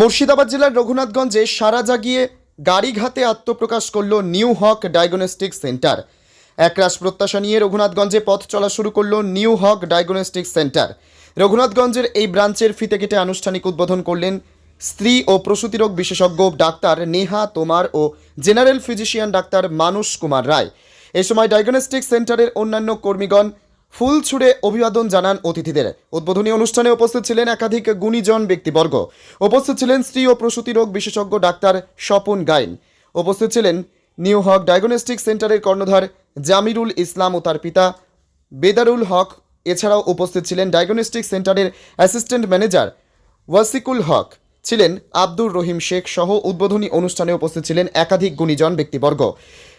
মুর্শিদাবাদ জেলার রঘুনাথগঞ্জে সারা জাগিয়ে গাড়িঘাতে আত্মপ্রকাশ করল নিউ হক ডায়াগনস্টিক সেন্টার। একরাশ প্রত্যাশা নিয়ে রঘুনাথগঞ্জে পথ চলা শুরু করল নিউ হক ডায়াগনস্টিক সেন্টার। রঘুনাথগঞ্জের এই ব্রাঞ্চের ফিতে কেটে আনুষ্ঠানিক উদ্বোধন করলেন স্ত্রী ও প্রসূতিরোগ বিশেষজ্ঞ ডাক্তার নেহা তোমার ও জেনারেল ফিজিশিয়ান ডাক্তার মানুষ কুমার রায়। এ সময় ডায়াগনস্টিক সেন্টারের অন্যান্য কর্মীগণ ফুল ছুড়ে অভিবাদন জানান অতিথিদের। উদ্বোধনী অনুষ্ঠানে উপস্থিত ছিলেন একাধিক গুণীজন ব্যক্তিবর্গ। উপস্থিত ছিলেন স্ত্রী ও প্রসূতি রোগ বিশেষজ্ঞ ডাক্তার স্বপন গাইন। উপস্থিত ছিলেন নিউ হক ডায়াগনস্টিক সেন্টারের কর্ণধার জামিরুল ইসলাম ও তার পিতা বেদারুল হক। এছাড়াও উপস্থিত ছিলেন ডায়াগনস্টিক সেন্টারের অ্যাসিস্ট্যান্ট ম্যানেজার ওয়াসিকুল হক। ছিলেন আব্দুর রহিম শেখ সহ উদ্বোধনী অনুষ্ঠানে উপস্থিত ছিলেন একাধিক গুণীজন ব্যক্তিবর্গ।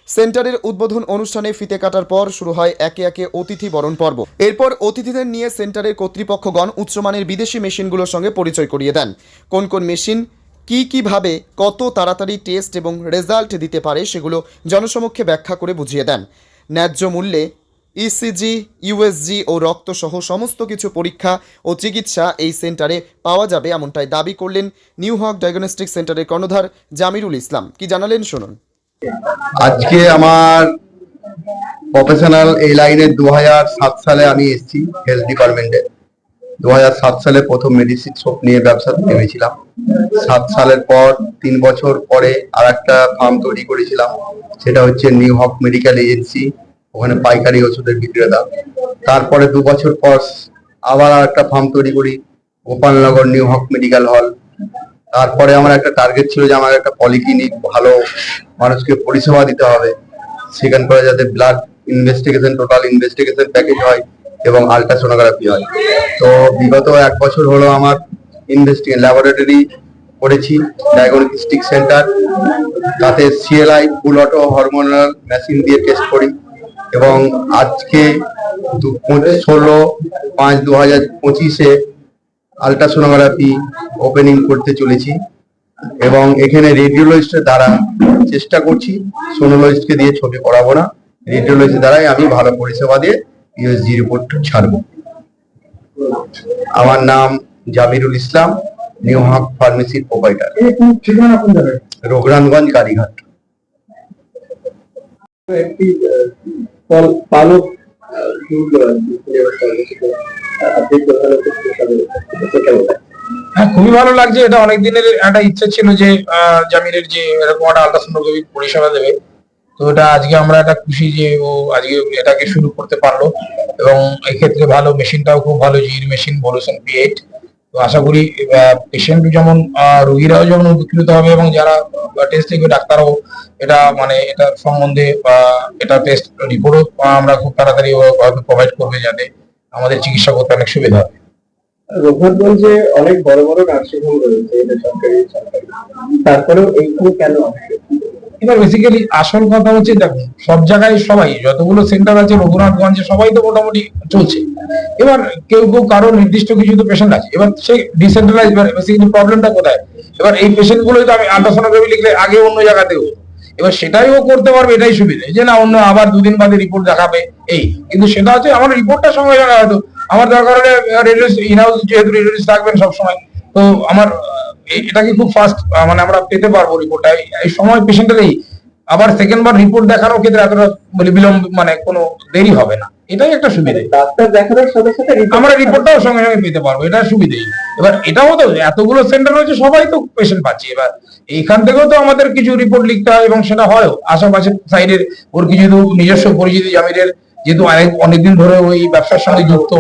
সেন্টারের উদ্বোধন অনুষ্ঠানে ফিতে কাটার পর শুরু হয় একে একে অতিথি বরণ পর্ব। এরপর অতিথিদের নিয়ে সেন্টারের কর্তৃপক্ষগণ উচ্চমানের বিদেশি মেশিনগুলোর সঙ্গে পরিচয় করিয়ে দেন। কোন কোন মেশিন, কি কীভাবে কত তাড়াতাড়ি টেস্ট এবং রেজাল্ট দিতে পারে সেগুলো জনসমক্ষে ব্যাখ্যা করে বুঝিয়ে দেন। ন্যায্য মূল্যে ইসিজি ইউএসজি ও রক্তসহ সমস্ত কিছু পরীক্ষা ও চিকিৎসা এই সেন্টারে পাওয়া যাবে এমনটাই দাবি করলেন নিউ হক ডায়াগনস্টিক সেন্টারের কর্ণধার জামিরুল ইসলাম। কি জানালেন, শুনুন। আজকে আমার প্রফেশনাল এই লাইনে দুহাজার সাত সালে আমি এসেছি হেলথ ডিপার্টমেন্টে দু হাজার সাত সালে প্রথম মেডিসিন শপ নিয়ে ব্যবসা নেমেছিলাম। সাত সালের পর তিন বছর পরে আর একটা ফার্ম তৈরি করেছিলাম। সেটা হচ্ছে নিউ হক মেডিকেল এজেন্সি ওখানে পাইকারি ওষুধের বিক্রেতা। তারপরে দু বছর পর আবার একটা ফার্ম তৈরি করি, গোপালনগর নিউ হক মেডিকেল হল তারপরে আমার একটা টার্গেট ছিল যে আমার একটা পলিক্লিনিক ভালো মানুষকে পরিষেবা দিতে হবে। সেখান করে যাতে blood investigation total investigation package হয় এবং আলট্রাসোনোগ্রাফি হয়। তো বিগত এক বছর হলো আমার ইনভেস্টিগেশন ল্যাবরেটরি করেছি ডায়াগনস্টিক সেন্টার তাতে CLI full auto hormonal machine দিয়ে টেস্ট করি। এবং আজকে ষোলো পাঁচ দু হাজার পঁচিশে আলট্রাসোনোগ্রাফি ওপেনিং করতে চলেছি এবং এখানে রেডিওলজিস্টের দ্বারা চেষ্টা করছি সোনোলজিস্টকে দিয়ে ছবি করাবো না। রেডিওলজিস্টের দ্বারাই আমি ভালো পরিষেবা দিয়ে ইউএসজি রিপোর্ট ছাড়বো। আমার নাম জামিরুল ইসলাম নিউ হাক ফার্মেসির প্রোভাইডার রঘুরানগঞ্জ গাড়িঘাট একটি পল- পালক? হ্যাঁ খুবই ভালো লাগছে। এটা অনেক দিনের একটা ইচ্ছা ছিল যে আহ, জামিরের যে এরকম একটা আলট্রাসোনোগ্রাফি পরিষেবা দেবে। তো এটা আজকে আমরা একটা খুশি যে ও আজকে এটাকে শুরু করতে পারল। এবং এক্ষেত্রে ভালো মেশিনটাও খুব ভালো জির মেশিন বলুশন পি এইট তো আশা করি পেশেন্ট যেমন রোগীরাও যেমন উপকৃত হবে এবং যারা টেস্ট দেখবে ডাক্তারও এটা মানে এটা সম্বন্ধে এটা টেস্ট রিপোর্টও আমরা খুব তাড়াতাড়ি প্রোভাইড করবে যাতে আমাদের চিকিৎসা করতে অনেক সুবিধা হবে রঘুনাথগঞ্জে অনেক বড় বড় নার্সিং হোম রয়েছে, এটা সরকারি সরকারি। তারপরেও কেন এবার বেসিক্যালি আসল কথা হচ্ছে দেখুন সব জায়গায় সবাই, যতগুলো সেন্টার আছে, রঘুনাথগঞ্জে সবাই তো মোটামুটি চলছে। এবার কেউ কেউ কারও নির্দিষ্ট কিছু তো পেশেন্ট আছে। এবার সেই ডিসেন্ট্রালাইজ বেসিক্যালি প্রবলেমটা কোথায়? এবার এই পেশেন্টগুলো তো আমি আলট্রাসোনোগ্রাফি লিখলে আগে অন্য জায়গাতেও। এবার সেটাই ও করতে পারবে, এটাই সুবিধা। যে না, অন্য আবার দুদিন বাদে রিপোর্ট দেখাবে, এই। কিন্তু সেটা হচ্ছে আমার রিপোর্টটা সঙ্গে সঙ্গে হয়তো, আমার দরকার হলে রেডিওস ইনহাউস যেহেতু রেডিওস থাকবেন সবসময়, তো আমার এটাকে খুব ফাস্ট মানে আমরা পেতে পারব রিপোর্টটা এই সময় পেশেন্টের এই আবার সেকেন্ড বার রিপোর্ট দেখানোর ক্ষেত্রে এতটা বলে বিলম্ব মানে কোনো দেরি হবে না। এটাই একটা সুবিধা। ডাক্তার দেখানোর সাথে সাথে আমরা রিপোর্টটাও সঙ্গে সঙ্গে পেতে পারব এটা সুবিধেই। এবার এটাও তো এতগুলো সেন্টার রয়েছে সবাই তো পেশেন্ট পাচ্ছে। এবার এইখান থেকেও তো আমাদের কিছু রিপোর্ট লিখতে হয় এবং সেটা হয়ও। আশেপাশে সাইডের ওর কিছু নিজস্ব পরিচিতি জামিরের যেহেতু অনেক অনেকদিন ধরে ওই ব্যবসার সঙ্গে যুক্ত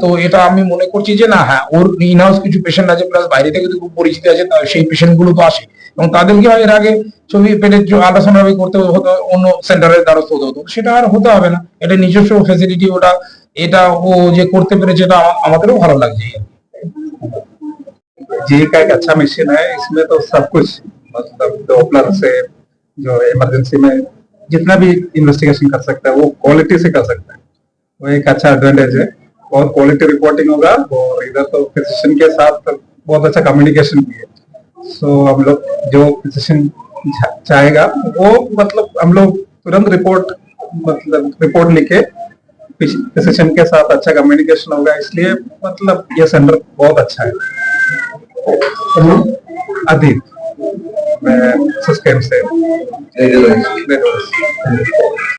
তো এটা আমি মনে করছি যে না হ্যাঁ ওর ইনহাউস কিছু পেশেন্ট আছে প্লাস বাইরে থেকে তো খুব পরিচিত আছে তা সেই পেশেন্ট গুলো তো আসে এবং তাদেরকে এর আগে ছবি পেটের আল্ট্রাসোনোগ্রাফি করতে হতো অন্য সেন্টারের দ্বারস্থ হতে হতো সেটা আর হতে হবে না এটা নিজস্ব ফেসিলিটি ওটা এটা ও যে করতে পেরেছে এটা আমা- আমাদেরও ভালো লাগছে जी का एक अच्छा मशीन है इसमें तो सब कुछ मतलब डॉपलर से जो इमरजेंसी में जितना भी इन्वेस्टिगेशन कर सकता है वो क्वालिटी से कर सकता है वो एक अच्छा एडवांटेज है और क्वालिटी रिपोर्टिंग होगा और इधर तो फिजिशियन के साथ बहुत अच्छा कम्युनिकेशन भी है। सो हम लोग जो फिजिशियन चाहेगा वो मतलब हम लोग तुरंत रिपोर्ट मतलब रिपोर्ट लिखे। फिजिशियन के साथ अच्छा कम्युनिकेशन होगा इसलिए मतलब ये सेंटर बहुत अच्छा है। अदीब मैं सस्केम से।